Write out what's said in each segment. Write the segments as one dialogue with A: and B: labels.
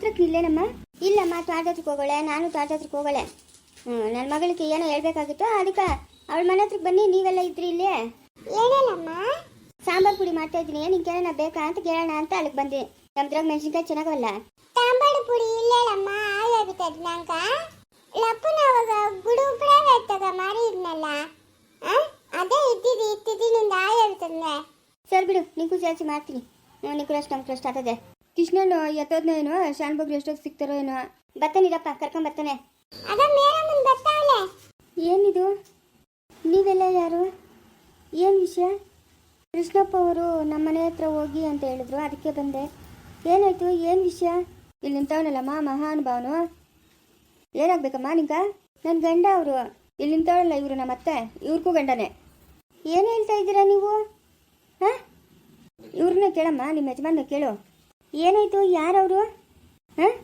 A: ಹತ್ರಕ್ಕೆ ಇಲ್ಲೇನಮ್ಮ? ಇಲ್ಲಮ್ಮ ತೋಟದ ಹತ್ರಕ್ಕೆ ಹೋಗೋಳೆ ನಾನು ತೋಟದ ಹತ್ರಕ್ಕೆ ಹೋಗೋಳೆ. ಹ್ಞೂ ನನ್ನ ಮಗಳಿಗೆ ಏನೋ ಹೇಳ್ಬೇಕಾಗಿತ್ತು ಅದಕ್ಕೆ ಅವಳ ಮನೆ ಹತ್ರಕ್ಕೆ ಬನ್ನಿ ನೀವೆಲ್ಲ ಇದ್ರಿ ಇಲ್ಲಿ?
B: ಏನೇನಮ್ಮ?
A: ಸಾಂಬಾರ್ ಪುಡಿ ಮಾಡ್ತಾ ಇದ್ದೀನಿ ನಿಂಗೆ ಕೇಳೋಣ ಬೇಕಾ ಅಂತ ಕೇಳೋಣ ಅಂತ ಅಲ್ಲಿಗೆ ಬಂದೆ. ನಮ್ದ್ರಾಗ ಮೆಣಸಿನ್ಕಾಯಿ ಚೆನ್ನಾಗವಲ್ಲ?
B: ಸಾಂಬಾರು ಪುಡಿ ಇಲ್ಲಲ್ಲಮ್ಮ ಆಗೋಗ್ಬಿಟ್ಟದ ನಂಗ ಲಪ್ಪನ ಅವಾಗ ಗುಡು ತಗ ಮಾಡಿ ಇದ್ನಲ್ಲ. ಅದೇ ಇದ್ದಿದ್ದು ಇತ್ತಿದ್ದಿನಿಂದ ಆಗೋಗ್ಬಿಟ್ಟದ್ನೆ
A: ಸರ್ ಬಿಡು ನಿಂಗೂ ಜಾಸ್ತಿ ಮಾಡ್ತೀನಿ. ನಿಂಗೂ ಅಷ್ಟು ನಮ್ಗೆ ಅಷ್ಟು ಆಗ್ತದೆ. ಕೃಷ್ಣನು ಎತ್ತೋದ್ನೋ ಏನೋ ಶಾನ್ ಬಗ್ರು ಎಷ್ಟೊತ್ತು ಸಿಗ್ತಾರೋ ಏನೋ. ಬರ್ತಾನಿರಪ್ಪ ಕರ್ಕೊಂಡ್ ಬರ್ತಾನೆ. ಏನಿದು? ನೀವೆಲ್ಲ ಯಾರು? ಏನು ವಿಷಯ? ಕೃಷ್ಣಪ್ಪ ಅವರು ನಮ್ಮ ಮನೆ ಹತ್ರ ಹೋಗಿ ಅಂತ ಹೇಳಿದ್ರು ಅದಕ್ಕೆ ಬಂದೆ. ಏನಾಯ್ತು? ಏನು ವಿಷಯ? ಇಲ್ಲಿ ನಿಂತವನಲ್ಲಮ್ಮ ಮಹಾನುಭಾವನು. ಏನಾಗ್ಬೇಕಮ್ಮ ನಿಂಗ? ನನ್ನ ಗಂಡ ಅವರು. ಇಲ್ಲಿ ನಿಂತವಳಲ್ಲ ಇವರು ನಮ್ಮ ಅತ್ತೆ ಇವ್ರಿಗೂ ಗಂಡನೇ. ಏನು ಹೇಳ್ತಾ ಇದ್ದೀರಾ ನೀವು? ಹಾಂ? ಇವ್ರನ್ನ ಕೇಳಮ್ಮ ನಿಮ್ಮ ಯಜಮಾನ ಕೇಳು. ಏನಾಯ್ತು? ಯಾರವರು? ಹಾಂ?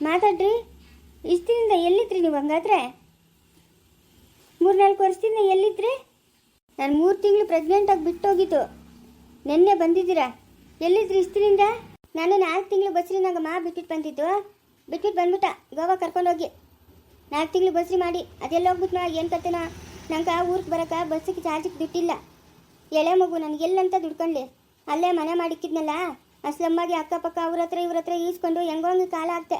A: ಮಾತಾಡ್ರಿ. ಇಷ್ಟಿನಿಂದ ಎಲ್ಲಿದ್ರಿ ನೀವು ಹಂಗಾದ್ರೆ? ಮೂರ್ನಾಲ್ಕು ವರ್ಷದಿಂದ ಎಲ್ಲಿದ್ರಿ? ನಾನು ಮೂರು ತಿಂಗಳು ಪ್ರೆಗ್ನೆಂಟಾಗಿ ಬಿಟ್ಟೋಗಿತ್ತು ನೆನ್ನೆ ಬಂದಿದ್ದೀರಾ? ಎಲ್ಲಿದ್ರಿ ಇಷ್ಟಿನಿಂದ ನಾನು ನಾಲ್ಕು ತಿಂಗಳು ಬಸ್ರಿನಾಗ ಮಾ ಬಿಟ್ಬಿಟ್ಟು ಬಂದಿದ್ದು. ಬಿಟ್ಬಿಟ್ಟು ಬಂದ್ಬಿಟ್ಟ. ಗೋವಾ ಕರ್ಕೊಂಡೋಗಿ ನಾಲ್ಕು ತಿಂಗಳು ಬಸ್ರಿ ಮಾಡಿ. ಅದೆಲ್ಲ ಹೋಗ್ಬಿಟ್ನಾ ಏನು ಕತೆನ. ನಂಗೆ ಊರಿಗೆ ಬರೋಕೆ ಬಸ್ಸಿಗೆ ಚಾರ್ಜಿಗೆ ದುಡ್ಡಿಲ್ಲ. ಎಳೆ ಮಗು ನನಗೆ ಎಲ್ಲಂತ ದುಡ್ಕೊಂಡ್ಲಿ. ಅಲ್ಲೇ ಮನೆ ಮಾಡಿಕ್ಕಿದ್ನಲ್ಲ? ಅಸ್ಲಮ್ಮಾಗಿ ಅಕ್ಕಪಕ್ಕ ಅವ್ರ ಹತ್ರ ಇವ್ರ ಹತ್ರ ಈಸ್ಕೊಂಡು ಹೆಂಗೋ ಹಂಗೆ ಕಾಲ ಆಗ್ತೆ.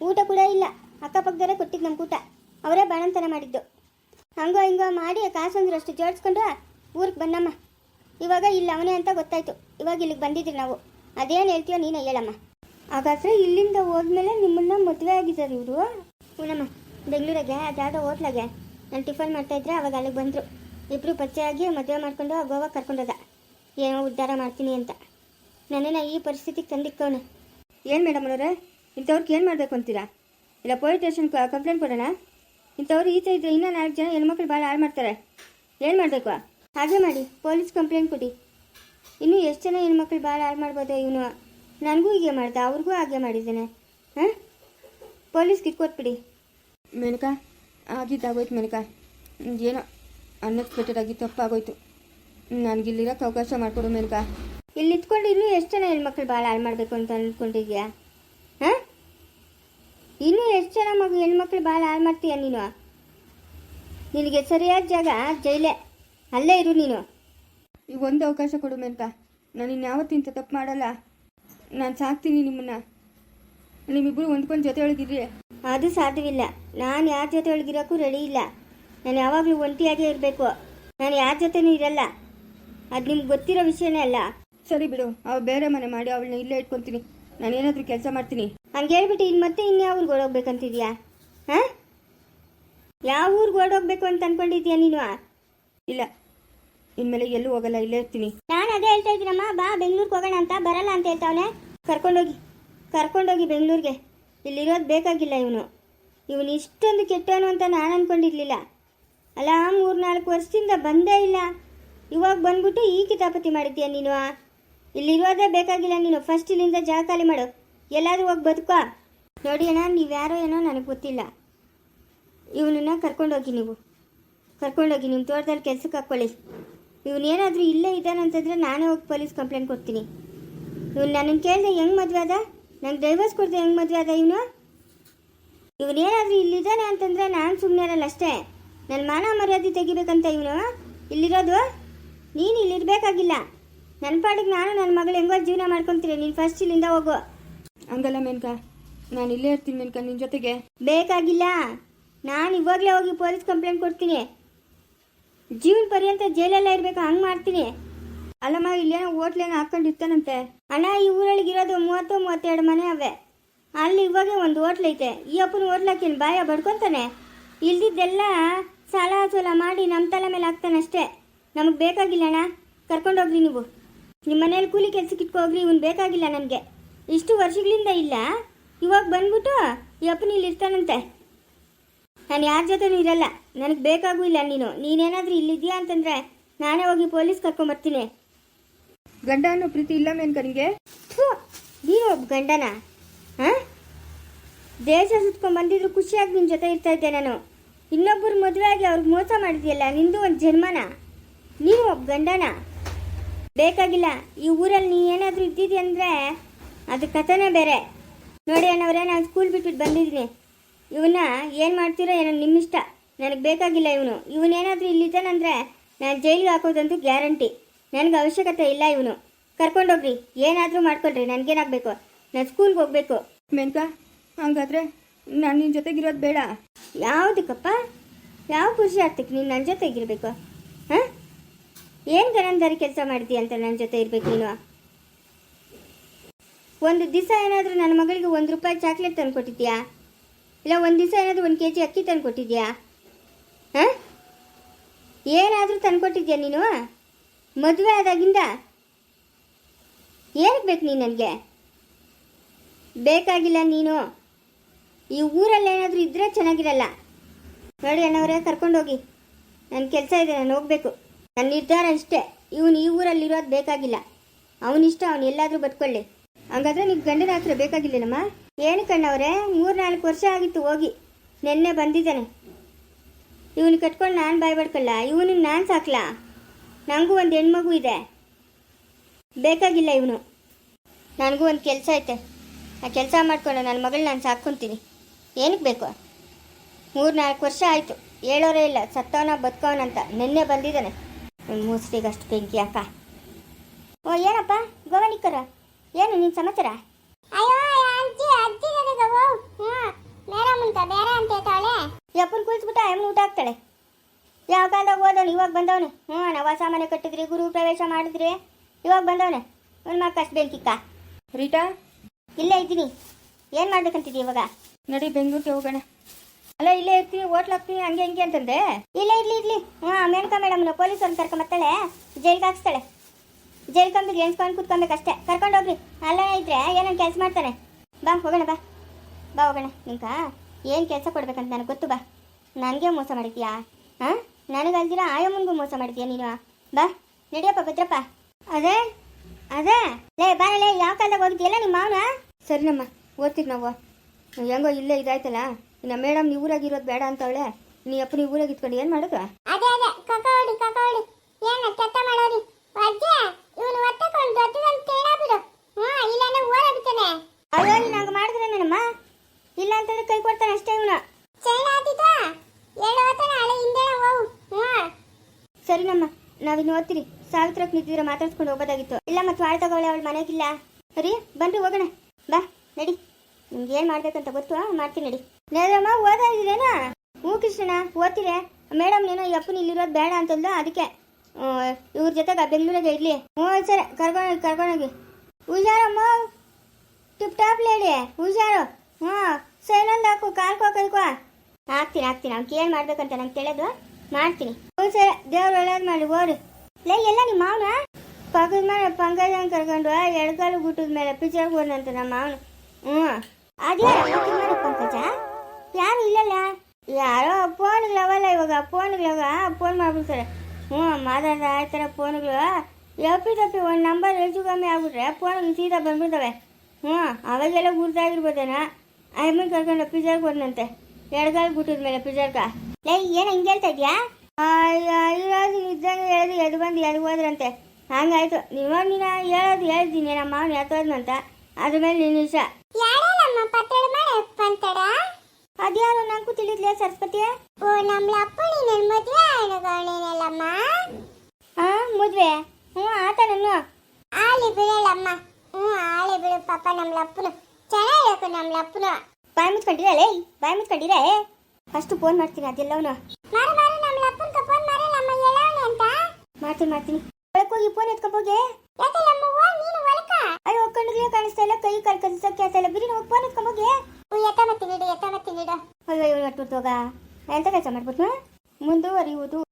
A: ಊಟ ಕೂಡ ಇಲ್ಲ. ಅಕ್ಕಪಕ್ಕದವರೇ ಕೊಟ್ಟಿದ್ದು ನಮ್ಮ ಊಟ. ಅವರೇ ಬಾಣಂತನ ಮಾಡಿದ್ದು. ಹಂಗೋ ಹಿಂಗೋ ಮಾಡಿ ಕಾಸಂದ್ರು ಅಷ್ಟು ಜೋಡಿಸ್ಕೊಂಡು ಊರಿಗೆ ಬಂದಮ್ಮ ಇವಾಗ ಇಲ್ಲ ಅವನೇ ಅಂತ ಗೊತ್ತಾಯ್ತು. ಇವಾಗ ಇಲ್ಲಿಗೆ ಬಂದಿದ್ರಿ ನಾವು. ಅದೇನು ಹೇಳ್ತೀಯೋ ನೀನೇ ಹೇಳಮ್ಮ. ಹಾಗಾದ್ರೆ ಇಲ್ಲಿಂದ ಹೋದ್ಮೇಲೆ ನಿಮ್ಮನ್ನ ಮದುವೆ ಆಗಿದ್ದಾರೆ ಇವರು? ಹ್ಞೂನಮ್ಮ ಬೆಂಗಳೂರಿಗೆ ಅದ್ಯಾವುದೋ ಹೋಟ್ಲಾಗೆ ನಾನು ಟಿಫನ್ ಮಾಡ್ತಾ ಇದ್ರೆ ಅವಾಗ ಅಲ್ಲಿಗೆ ಬಂದರು. ಇಬ್ಬರು ಪರಿಚಯ ಆಗಿ ಮದುವೆ ಮಾಡ್ಕೊಂಡು ಗೋವಾಗ ಕರ್ಕೊಂಡೋದ ಏನೋ ಉದ್ಧಾರ ಮಾಡ್ತೀನಿ ಅಂತ. ನನ್ನನ್ನು ಈ ಪರಿಸ್ಥಿತಿಗೆ ತಂದಿಕ್ಕವನೆ. ಏನು ಮೇಡಮ್ ಅವರೇ? ಇಂಥವ್ರಿಗೆ ಏನು ಮಾಡಬೇಕು ಅಂತೀರಾ? ಇಲ್ಲ ಪೊಲೀಸ್ ಸ್ಟೇಷನ್ ಕಂಪ್ಲೇಂಟ್ ಕೊಡೋಣ? ಇಂಥವ್ರು ಈಚೆ ಇದ್ದರೆ ಇನ್ನೂ ನಾಲ್ಕು ಜನ ಹೆಣ್ಮಕ್ಳು ಭಾಳ ಹಾಳು ಮಾಡ್ತಾರೆ. ಏನು ಮಾಡಬೇಕು? ಹಾಗೆ ಮಾಡಿ ಪೊಲೀಸ್ ಕಂಪ್ಲೇಂಟ್ ಕೊಡಿ. ಇನ್ನೂ ಎಷ್ಟು ಜನ ಹೆಣ್ಮಕ್ಳು ಭಾಳ ಹಾಳು ಮಾಡ್ಬೋದು ಇವನು? ನನಗೂ ಹೀಗೆ ಮಾಡ್ದೆ ಅವ್ರಿಗೂ ಹಾಗೆ ಮಾಡಿದ್ದಾನೆ. ಹಾಂ? ಪೊಲೀಸ್ಗೆ ಕೊಟ್ಬಿಡಿ
C: ಮೇನಕಾ ಆಗಿದ್ದಾಗೋಯ್ತು ಮೇನಕಾ. ಏನೋ ಅನ್ಎಕ್ಸ್ಪೆಕ್ಟೆಡ್ ಆಗಿ ತಪ್ಪಾಗೋಯ್ತು. ನನಗಿಲ್ಲಿರೋಕ್ಕೆ ಅವಕಾಶ ಮಾಡಿಕೊಡು ಮೇನಕಾ.
A: ಇಲ್ಲಿ ಇದ್ಕೊಂಡು ಇನ್ನೂ ಎಷ್ಟು ಜನ ಹೆಣ್ಮಕ್ಳು ಭಾಳ ಹಾಳು ಮಾಡಬೇಕು ಅಂತ ಅಂದ್ಕೊಂಡಿದ್ಯಾ ಹಾಂ? ಇನ್ನೂ ಎಷ್ಟು ಜನ ಮಗು ಹೆಣ್ಮಕ್ಳು ಭಾಳ ಹಾಳು ಮಾಡ್ತೀಯ ನೀನು? ನಿನಗೆ ಸರಿಯಾದ ಜಾಗ ಜೈಲೇ. ಅಲ್ಲೇ ಇರು ನೀನು.
C: ಈಗ ಒಂದು ಅವಕಾಶ ಕೊಡು ಮೇನಕಾ. ನಾನು ಇನ್ನು ಯಾವತ್ತಿನ ತಪ್ಪು ಮಾಡಲ್ಲ. ನಾನು ಸಾಕ್ತೀನಿ ನಿಮ್ಮನ್ನು. ನಿಮ್ಮಿಬ್ಬರು ಹೊಂದ್ಕೊಂಡು ಜೊತೆ ಒಳಗಿದ್ರಿ
A: ಅದು ಸಾಧ್ಯವಿಲ್ಲ. ನಾನು ಯಾರ ಜೊತೆ ಒಳಗಿರೋಕ್ಕೂ ರೆಡಿ ಇಲ್ಲ. ನಾನು ಯಾವಾಗಲೂ ಒಂಟಿಯಾಗೇ ಇರಬೇಕು. ನಾನು ಯಾರ ಜೊತೆನೂ ಇರಲ್ಲ. ಅದು ನಿಮ್ಗೆ ಗೊತ್ತಿರೋ ವಿಷಯನೇ ಅಲ್ಲ.
C: ಸರಿ ಬಿಡು ಅವು ಬೇರೆ ಮನೆ ಮಾಡಿ ಅವಳನ್ನ ಇಲ್ಲೇ ಇಟ್ಕೊತೀನಿ. ನಾನು ಏನಾದರೂ ಕೆಲಸ ಮಾಡ್ತೀನಿ.
A: ಹಂಗೆ ಹೇಳ್ಬಿಟ್ಟು ಇನ್ನು ಮತ್ತೆ ಇನ್ಯಾವ ಊರಿಗೆ ಓಡೋಗ್ಬೇಕಂತಿದ್ಯಾ? ಹಾಂ? ಯಾವ ಊರಿಗೆ ಓಡೋಗ್ಬೇಕು ಅಂತ ಅನ್ಕೊಂಡಿದ್ಯಾ ನೀನು?
C: ಇಲ್ಲ, ಇನ್ಮೇಲೆ ಎಲ್ಲೂ ಹೋಗಲ್ಲ, ಇಲ್ಲೇ ಇರ್ತೀನಿ.
A: ನಾನು ಅದೇ ಹೇಳ್ತಾ ಇದ್ದೀನಮ್ಮ, ಬಾ ಬೆಂಗ್ಳೂರಿಗೆ ಹೋಗೋಣ ಅಂತ, ಬರಲ್ಲ ಅಂತ ಹೇಳ್ತಾವನೆ. ಕರ್ಕೊಂಡೋಗಿ ಕರ್ಕೊಂಡೋಗಿ ಬೆಂಗಳೂರಿಗೆ. ಇಲ್ಲಿರೋದು ಬೇಕಾಗಿಲ್ಲ ಇವನು. ಇವನು ಇಷ್ಟೊಂದು ಕೆಟ್ಟವನು ಅಂತ ನಾನು ಅನ್ಕೊಂಡಿರ್ಲಿಲ್ಲ. ಅಲ್ಲ ಮೂರ್ನಾಲ್ಕು ವರ್ಷದಿಂದ ಬಂದೇ ಇಲ್ಲ. ಇವಾಗ ಬಂದ್ಬಿಟ್ಟು ಈ ಕಿತಾಪತಿ ಮಾಡಿದ್ಯಾ ನೀನು? ಇಲ್ಲಿರೋದೇ ಬೇಕಾಗಿಲ್ಲ ನೀನು. ಫಸ್ಟ್ ಇಲ್ಲಿಂದ ಜಾಗ ಖಾಲಿ ಮಾಡು. ಎಲ್ಲಾದರೂ ಹೋಗಿ ಬದುಕೋ ನೋಡಿ ಅಣ್ಣ ನೀವ್ಯಾರೋ ಏನೋ ನನಗೆ ಗೊತ್ತಿಲ್ಲ. ಇವನನ್ನ ಕರ್ಕೊಂಡೋಗಿ ನೀವು. ಕರ್ಕೊಂಡೋಗಿ ನಿಮ್ಮ ತೋಟದಲ್ಲಿ ಕೆಲ್ಸಕ್ಕೆ ಹಾಕ್ಕೊಳ್ಳಿ ಇವನೇನಾದರೂ ಇಲ್ಲೇ ಇದ್ದಾನಂತಂದ್ರೆ ನಾನೇ ಹೋಗಿ ಪೊಲೀಸ್ ಕಂಪ್ಲೇಂಟ್ ಕೊಡ್ತೀನಿ. ಇವ್ನು ನನಗೆ ಕೇಳಿದೆ ಹೆಂಗೆ ಮದುವೆ ಅದ? ನಂಗೆ ಡೈವರ್ಸ್ ಕೊಡ್ದೆ ಹೆಂಗೆ ಮದುವೆ ಅದ ಇವನು? ಇವನೇನಾದರೂ ಇಲ್ಲಿದ್ದಾನೆ ಅಂತಂದ್ರೆ ನಾನು ಸುಮ್ಮನೆ ಇರಲ್ಲ ಅಷ್ಟೇ. ನನ್ನ ಮಾನ ಮರ್ಯಾದೆ ತೆಗಿಬೇಕಂತ ಇವನು? ಇಲ್ಲಿರೋದು? ನೀನು ಇಲ್ಲಿರ್ಬೇಕಾಗಿಲ್ಲ. ನನ್ನ ಪಾಡಿಗೆ ನಾನು ನನ್ನ ಮಗಳು ಹೆಂಗೋ ಜೀವನ ಮಾಡ್ಕೊತೀನಿ. ನೀನು ಫಸ್ಟ್ ಇಲ್ಲಿಂದ ಹೋಗು.
C: ಹಂಗಲ್ಲ ಮೇನ್ಕಾ. ನಾನು ಇಲ್ಲೇ ಇರ್ತೀನಿ ಮೇನ್ಕಾ ನಿನ್ನ ಜೊತೆಗೆ.
A: ಬೇಕಾಗಿಲ್ಲ. ನಾನು ಇವಾಗಲೇ ಹೋಗಿ ಪೊಲೀಸ್ ಕಂಪ್ಲೇಂಟ್ ಕೊಡ್ತೀನಿ. ಜೀವನ ಪರ್ಯಂತ ಜೈಲಲ್ಲೇ ಇರಬೇಕು ಹಂಗೆ ಮಾಡ್ತೀನಿ.
C: ಅಲ್ಲಮ್ಮ ಇಲ್ಲೇನೋ ಹೋಟ್ಲೇನೋ ಹಾಕ್ಕೊಂಡಿರ್ತಾನಂತೆ
A: ಅಣ್ಣ ಈ ಊರೊಳಗೆ ಇರೋದು ಮೂವತ್ತು ಮೂವತ್ತೆರಡು ಮನೆ ಅವೆ. ಅಲ್ಲಿ ಇವಾಗ ಒಂದು ಹೋಟ್ಲ್ ಐತೆ. ಈ ಅಪ್ಪನ ಹೋಟ್ಲಕ್ಕೇನು ಬಾಯ ಬಡ್ಕೊತಾನೆ. ಇಲ್ದಿದ್ದೆಲ್ಲ ಸಾಲ ಸೋಲ ಮಾಡಿ ನಮ್ಮ ತಲೆ ಮೇಲೆ ಹಾಕ್ತಾನಷ್ಟೇ. ನಮಗೆ ಬೇಕಾಗಿಲ್ಲ ಅಣ್ಣ. ಕರ್ಕೊಂಡೋಗ್ರಿ ನೀವು. ನಿಮ್ಮ ಮನೇಲಿ ಕೂಲಿ ಕೆಲ್ಸಕ್ಕೆ ಇಟ್ಕೋಗ್ರಿ ಇವ್ನು ಬೇಕಾಗಿಲ್ಲ ನನಗೆ. ಇಷ್ಟು ವರ್ಷಗಳಿಂದ ಇಲ್ಲ. ಇವಾಗ ಬಂದ್ಬಿಟ್ಟು ಈ ಅಪ್ಪನ ಇಲ್ಲಿ ಇರ್ತಾನಂತೆ. ನಾನು ಯಾರ ಜೊತೆನೂ ಇರಲ್ಲ. ನನಗೆ ಬೇಕಾಗೂ ಇಲ್ಲ ನೀನು. ನೀನೇನಾದರೂ ಇಲ್ಲಿದ್ಯಾ ಅಂತಂದರೆ ನಾನೇ ಹೋಗಿ ಪೊಲೀಸ್ ಕರ್ಕೊಂಬರ್ತೀನಿ.
C: ಗಂಡ ಅನ್ನೋ ಪ್ರೀತಿ ಇಲ್ಲ ಮೇನಕಾ ನಿನಗೆ
A: ಥು, ನೀನು ಒಬ್ಬ ಗಂಡನ? ಹಾಂ? ದೇಶ ಸುತ್ಕೊಂಡ್ ಬಂದಿದ್ರು ಖುಷಿಯಾಗಿ ನಿನ್ನ ಜೊತೆ ಇರ್ತಾ ಇದ್ದೆ ನಾನು. ಇನ್ನೊಬ್ಬರು ಮದುವೆ ಆಗಿ ಅವ್ರಿಗೆ ಮೋಸ ಮಾಡಿದ್ಯಲ್ಲ ನಿಂದು ಒಂದು ಜನ್ಮನ? ನೀನು ಒಬ್ಬ ಗಂಡನ? ಬೇಕಾಗಿಲ್ಲ. ಈ ಊರಲ್ಲಿ ನೀ ಏನಾದರೂ ಇದ್ದಿದ್ದಿ ಅಂದರೆ ಅದು ಕಥೆನೇ ಬೇರೆ. ನೋಡಿ ಅಣ್ಣವ್ರೆ ನಾನು ಸ್ಕೂಲ್ ಬಿಟ್ಬಿಟ್ಟು ಬಂದಿದ್ದೀನಿ ಇವನ್ನ ಏನು ಮಾಡ್ತೀರೋ ಏನೋ ನಿಮ್ಮಿಷ್ಟ. ನನಗೆ ಬೇಕಾಗಿಲ್ಲ ಇವನು. ಇವನೇನಾದರೂ ಇಲ್ಲಿದ್ದಾನಂದರೆ ನಾನು ಜೈಲಿಗೆ ಹಾಕೋದಂತೂ ಗ್ಯಾರಂಟಿ. ನನಗೆ ಅವಶ್ಯಕತೆ ಇಲ್ಲ ಇವನು. ಕರ್ಕೊಂಡೋಗ್ರಿ. ಏನಾದರೂ ಮಾಡ್ಕೊಳ್ರಿ. ನನಗೇನಾಗಬೇಕು? ನಾನು ಸ್ಕೂಲ್ಗೆ ಹೋಗಬೇಕು.
C: ಮೆನ್ಕ ಹಂಗಾದ್ರೆ ನಾನು ನಿನ್ನ ಜೊತೆಗಿರೋದು ಬೇಡ.
A: ಯಾವುದಕ್ಕಪ್ಪ? ಯಾವ ಖುಷಿ ಆಗ್ತಕ್ಕೆ ನೀನು ನನ್ನ ಜೊತೆಗಿರಬೇಕು? ಹಾಂ? ಏನು ಗರಂಧಾರಿ ಕೆಲಸ ಮಾಡ್ತೀಯ ಅಂತ ನನ್ನ ಜೊತೆ ಇರಬೇಕು ನೀನು? ಒಂದು ದಿವಸ ಏನಾದರೂ ನನ್ನ ಮಗಳಿಗೆ ಒಂದು ರೂಪಾಯಿ ಚಾಕ್ಲೇಟ್ ತಂದು ಕೊಟ್ಟಿದ್ಯಾ ಇಲ್ಲ, ಒಂದು ದಿವಸ ಏನಾದರೂ ಒಂದು ಕೆ ಜಿ ಅಕ್ಕಿ ತಂದು ಕೊಟ್ಟಿದ್ಯಾ ಹಾಂ? ಏನಾದರೂ ತಂದು ಕೊಟ್ಟಿದ್ಯಾ ನೀನು? ಮದುವೆ ಆದಾಗಿಂದ? ಏನಕ್ಕೆ ಬೇಕು ನೀನು ನನಗೆ? ಬೇಕಾಗಿಲ್ಲ ನೀನು. ಈ ಊರಲ್ಲಿ ಏನಾದರೂ ಇದ್ದರೆ ಚೆನ್ನಾಗಿರಲ್ಲ. ನೋಡಿ ಅಣ್ಣವರೇ, ಕರ್ಕೊಂಡೋಗಿ. ನನ್ನ ಕೆಲಸ ಇದೆ, ನಾನು ಹೋಗಬೇಕು. ನನ್ನ ನಿರ್ಧಾರ ಅಷ್ಟೇ. ಇವನು ಈ ಊರಲ್ಲಿ ಇರೋದು ಬೇಕಾಗಿಲ್ಲ. ಅವನಿಷ್ಟ, ಅವನು ಎಲ್ಲಾದರೂ ಬದುಕೊಳ್ಳಿ ಹಂಗಾದ್ರೆ ನೀವು ಗಂಡನ ಹತ್ರ ಬೇಕಾಗಿಲ್ಲಮ್ಮ ಏನು ಕಣ್ಣವ್ರೆ? ಮೂರು ನಾಲ್ಕು ವರ್ಷ ಆಗಿತ್ತು ಹೋಗಿ. ನಿನ್ನೆ ಬಂದಿದ್ದಾನೆ. ಇವನು ಕಟ್ಕೊಂಡು ನಾನು ಬಾಯ್ ಬಡ್ಕೊಳ್ಳ. ಇವನು ನಾನು ಸಾಕ್ಲಾ? ನನಗೂ ಒಂದು ಹೆಣ್ಮಗು ಇದೆ. ಬೇಕಾಗಿಲ್ಲ ಇವನು. ನನಗೂ ಒಂದು ಕೆಲಸ ಐತೆ. ಆ ಕೆಲಸ ಮಾಡಿಕೊಂಡು ನನ್ನ ಮಗಳು ನಾನು ಸಾಕ್ಕೊಂತೀನಿ. ಏನಕ್ಕೆ ಬೇಕು? ಮೂರು ನಾಲ್ಕು ವರ್ಷ ಆಯಿತು. ಹೇಳೋರೇ ಇಲ್ಲ. ಸತ್ತವನ, ಬದುಕವನಂತ. ನಿನ್ನೆ ಬಂದಿದ್ದಾನೆ. ಮೂಸ್ರಿಗೆ ಅಷ್ಟು ಬೆಂಕಿ ಅಕ್ಕ ಓ ಏನಪ್ಪ? ಗೋವನಿಕರ ಏನು ನಿನ್ನ ಸಮಾಚಾರ?
B: ಅಯ್ಯೋ ಆಂಟಿ ಅಜ್ಜಿ ನನಗೆ ಹ್ಞೂ ಮೇಡಮ್ ಅಂತ ಬೇರೆ ಅಂತ ಹೇಳ್ತಾಳೆ.
A: ಯಪ್ಪನ ಕುಳಿಸ್ಬಿಟ್ಟು ಅಮ್ಮನ ಊಟ ಹಾಕ್ತಾಳೆ? ಯಾವ ಕಾಲದಾಗ ಹೋದವನು ಇವಾಗ ಬಂದವನು? ಹ್ಞೂ ನಾವು ಹೊಸ ಮನೆ ಕಟ್ಟಿದ್ರಿ ಗುರು ಪ್ರವೇಶ ಮಾಡಿದ್ರಿ. ಇವಾಗ ಬಂದವನು? ಒಂದು ಮಕ್ಕ ಅಷ್ಟು ಬೆಂಕಿಕ್ಕ
C: ರೀಟಾ?
A: ಇಲ್ಲೇ ಇದ್ದೀನಿ. ಏನು ಮಾಡ್ಬೇಕಂತಿದ್ದೀವಿ ಇವಾಗ?
C: ನಡಿ ಬೆಂಗಳೂರಿಗೆ ಹೋಗೋಣ. ಅಲ್ಲ ಇಲ್ಲೇ ಇರ್ತೀವಿ, ಹೋಟ್ಲ್ ಹಾಕ್ತೀವಿ, ಹಂಗೆ ಹಂಗೆ ಅಂತಂದೆ.
A: ಇಲ್ಲ ಇರ್ಲಿ ಇರ್ಲಿ. ಹ್ಞೂ ಪೊಲೀಸ್ ಮೇಡಮ್ನ ಪೊಲೀಸವ್ರನ್ನ ಕರ್ಕೊಂಬರ್ತಾಳೆ. ಜೈಲ್ಗೆ ಹಾಕ್ಸ್ತಾಳೆ. ಜೈಲ್ ಕಂಬಿಗೆ ಎಣ್ಸ್ಕೊಂಡು ಕುತ್ಕೊಬೇಕಷ್ಟೇ ಕರ್ಕೊಂಡು ಹೋಗ್ರಿ. ಅಲ್ಲೇ ಇದ್ರೆ ಏನೋ ಕೆಲಸ ಮಾಡ್ತಾನೆ ಬಾ, ಹೋಗೋಣ, ಬಾ. ಬಾ, ಹೋಗೋಣ. ನಿಂಕ ಏನು ಕೆಲಸ ಕೊಡ್ಬೇಕಂತ ನನಗೆ ಗೊತ್ತು, ಬಾ. ನನಗೆ ಮೋಸ ಮಾಡಿದ್ಯಾ? ಹಾಂ? ನನಗಲ್ದಿರ ಆಯಮ್ಮನಿಗೂ ಮೋಸ ಮಾಡಿದ್ಯಾ ನೀನು? ಬಾ, ನಡಿಯಪ್ಪ, ಭದ್ರಪ್ಪ. ಅದೇ ಅದೇ. ಲೇ ಬಾರಲೇ ಯಾವ ಕಾಲದಾಗ ಹೋಗಿದ್ಯಲ್ಲ ನಿಮ್ಮ ಮಾವನ?
C: ಸರಿನಮ್ಮ ಓದ್ತೀರಿ ನಾವು. ಹೆಂಗೋ ಇಲ್ಲೇ ಇದಾಯ್ತಲ್ಲ. ಇನ್ನು ಮೇಡಮ್ ನೀವು ಊರಾಗಿರೋದು ಬೇಡ ಅಂತವಳೆ. ನೀ ಅಪ್ಪ ನೀವು ಊರಾಗ ಇತ್ಕೊಂಡು ಏನು ಮಾಡೋದು
B: ಅದೇ ಅದೇ. ಕಕೋಡಿ ಕಕೋಡಿ. ಏನು ಕೆತ್ತ ಮಾಡೋರಿ? ಅಜ್ಜಿ ಇವನು ಒತ್ತಕೊಂಡು ದೊಡ್ಡದಂತ ಬಿಡು. ಹ್ಞೂ ಇಲ್ಲಾಂದ್ರೆ ಓಡಾಡ್ತಾನೆ
A: ಅಯ್ಯೋ ನಂಗೆ ಮಾಡಿದ್ರೆ ಏನಮ್ಮ? ಇಲ್ಲ ಅಂತಂದ್ರೆ ಕೈ ಕೊಡ್ತಾನೆ ಅಷ್ಟೇ ಇವನು.
B: ಚೈನ ಆತಿದ್ವಾ ಹೇಳು ಆತನ ಹಳೆ ಹಿಂದೆ ಹೋಗು. ಹ್ಞೂ
A: ಸರಿನಮ್ಮ ನಾವಿನ್ನು ಓದ್ತೀರಿ. ಸಾವಿತ್ರಕ್ಕೆ ನಿಂತಿದ್ರೆ ಮಾತಾಡ್ಸ್ಕೊಂಡು ಹೋಗೋದಾಗಿತ್ತು. ಇಲ್ಲ ಮತ್ತೆ ವಾಳ ತಗೊಳ್ಳೆ ಅವಳು ಮನೆಗಿಲ್ಲ. ಸರಿ ಬನ್ರಿ ಹೋಗೋಣ. ಬಾ ನಡಿ. ನಿಮ್ಗೆ ಏನು ಮಾಡ್ಬೇಕಂತ ಗೊತ್ತು ಮಾಡ್ತೀನಿ ನಡಿ. ನೇರಮ್ಮ ಓದಾ ಇದ್ದೀರೇನಾ ಹ್ಞೂ ಕೃಷ್ಣ ಓದ್ತೀರ ಮೇಡಮ್, ನೀನು ಈ ಇಲ್ಲಿರೋದು ಬೇಡ ಅಂತಂದ ಅದಕ್ಕೆ ಇವ್ರ ಜೊತೆಗೆ ಬೆಂಗಳೂರಿಗೆ ಇರಲಿ. ಹ್ಞೂ, ಸರಿ ಕರ್ಕೊಂಡೋಗಿ ಕರ್ಕೊಂಡೋಗಿ ಹುಷಾರಮ್ಮ? ಟಿಪ್ ಟಾಪ್ ಲೇಡಿ ಹುಷಾರು. ಹ್ಞೂ ಸೈನೊಂದು ಹಾಕು ಕಾಲ್ಕೋ ಕಲ್ಕೋ ಹಾಕ್ತೀನಿ ಹಾಕ್ತೀನಿ ಅವ್ನಿಗೆ ಏನು ಮಾಡ್ಬೇಕಂತ ನಂಗೆ ತಿಳಿದು ಮಾಡ್ತೀನಿ. ಹ್ಞೂ, ಸರಿ, ದೇವ್ರು ಒಳ್ಳೇದು ಮಾಡಿ ಓರಿ ಲೇ, ಎಲ್ಲ ನಿಮ್ಮ ಮಾವನ? ಪಕ್ಕದ ಮನೆ ಪಂಕಜನ್ ಕರ್ಕೊಂಡು ಎಡಗಾಲು ಗುಟ್ಟದ ಮೇಲೆ ಪಿಕ್ಚರ್ಗೆ ಹೋದಂತ ನಮ್ಮ ಮಾವನು. ಹ್ಞೂ. ಅದೇ ಪಕ್ಕದ ಪಂಕಜ? ಯಾರು ಇಲ್ಲಲ್ಲ? ಯಾರೋ ಫೋನ್ಗಳವಲ್ಲ ಇವಾಗ ಫೋನ್ಗಳಾಗ ಫೋನ್ ಮಾಡ್ಬಿಡ್ತಾರೆ. ಹ್ಞೂ ಮಾತಾಡ ಆಯ್ತಾರ ಫೋನ್ಗಳು. ಎಪ್ಪಿ ತಪ್ಪಿ ಒಂದು ನಂಬರ್ ಹೆಚ್ಚು ಕಮ್ಮಿ ಆಗ್ಬಿಟ್ರೆ ಫೋನ್ ಸೀದಾ ಬಂದ್ಬಿಡ್ತವೆ. ಹ್ಞೂ, ಅವಾಗೆಲ್ಲ ಗುರ್ತಾಗಿರ್ಬೋದೇನ ಅಮ್ಮನ್ ಕರ್ಕೊಂಡು ಪಿಜ್ಜಾಗೆ ಹೋದ್ನಂತೆ. ಎಡಗಾಲ್ ಬಿಟ್ಟಿದ ಮೇಲೆ ಪಿಜ್ಜಾಗ ಲೇ ಏನು ಹಿಂಗೆ ಹೇಳ್ತಾ ಇದೆಯಾ? ಇರೋದು ಇದ್ದಂಗೆ ಹೇಳೋದು ಎದು ಬಂದು ಎದು ಹೋದ್ರಂತೆ? ಹಂಗಾಯ್ತು. ನೀವು ನೀನು ಹೇಳೋದು ಹೇಳ್ತೀನಿ, ನಮ್ಮ ಮಾವನ ಎತ್ತೋದ್ನಂತ ಅದ್ರ ಮೇಲೆ ನಿನ್ನ ಇಷ್ಟ
B: ನಮ್ಮ
A: ಅದ್ಯಾರು ನಂಗೂ ತಿಳಿದ್ಲೇ ಸರಸ್ವತಿ?
B: ಓ ನಮ್ಮ ಅಪ್ಪಣಿ ನನ್ನ ಮದುವೆ ಆಯ್ನಗವಳೇನಲ್ಲಮ್ಮ
A: ಆ ಮದುವೆ? ಹ್ಞೂ ಆತ ನಾನು
B: ಆಳಿ ಬಿಡಲ್ಲಮ್ಮ ಹ್ಞೂ ಆಳಿ ಬಿಡು ಪಾಪ ನಮ್ಮ ಅಪ್ಪನ. ಚೆನ್ನಾಗಿರಬೇಕು ನಮ್ಮ ಲಪ್ಪನು
A: ಬಾಯಿ ಮುಚ್ಕೊಂಡಿರ ಲೇ? ಬಾಯಿ ಮುಚ್ಕೊಂಡಿರ ಫಸ್ಟ್ ಫೋನ್ ಮಾಡ್ತೀನಿ ಅದೆಲ್ಲವನು
B: ಮಾರು ಮಾರು ನಮ್ಮ ಅಪ್ಪನ ಫೋನ್ ಮಾಡಲ್ಲಮ್ಮ ಹೇಳವನೆ ಅಂತ.
A: ಮಾಡ್ತೀನಿ ಮಾಡ್ತೀನಿ. ಒಳಕ್ಕೆ ಹೋಗಿ ಫೋನ್ ಎತ್ಕೊಂಡೋಗಿ
B: ಯಾಕೆ ನಮ್ಮ ಓ ನೀನು ಹೊರಕ
A: ಅಯ್ಯೋ ಕಣ್ಣುಗಳೇ ಕಾಣಿಸ್ತಾ ಇಲ್ಲ ಕೈ ಕಾಲು ಕಲಿಸಕ್ಕೆ ಆಗ್ತಾ ಇಲ್ಲ. ಬಿರಿ ಹೋಗಿ ಫೋನ್ ಎತ್ಕೊಂಡೋಗಿ
B: ಓ ಎತ್ತ ಮತ್ತೆ ನೀಡು ಎತ್ತ ಮತ್ತೆ ನೀಡು.
A: ಅಯ್ಯೋ ಇವ್ನು ಹೋಗ? ಎಂತ ಕೆಲಸ ಮಾಡ್ಬಿಟ್ನು? ಮುಂದುವರಿಯುವುದು.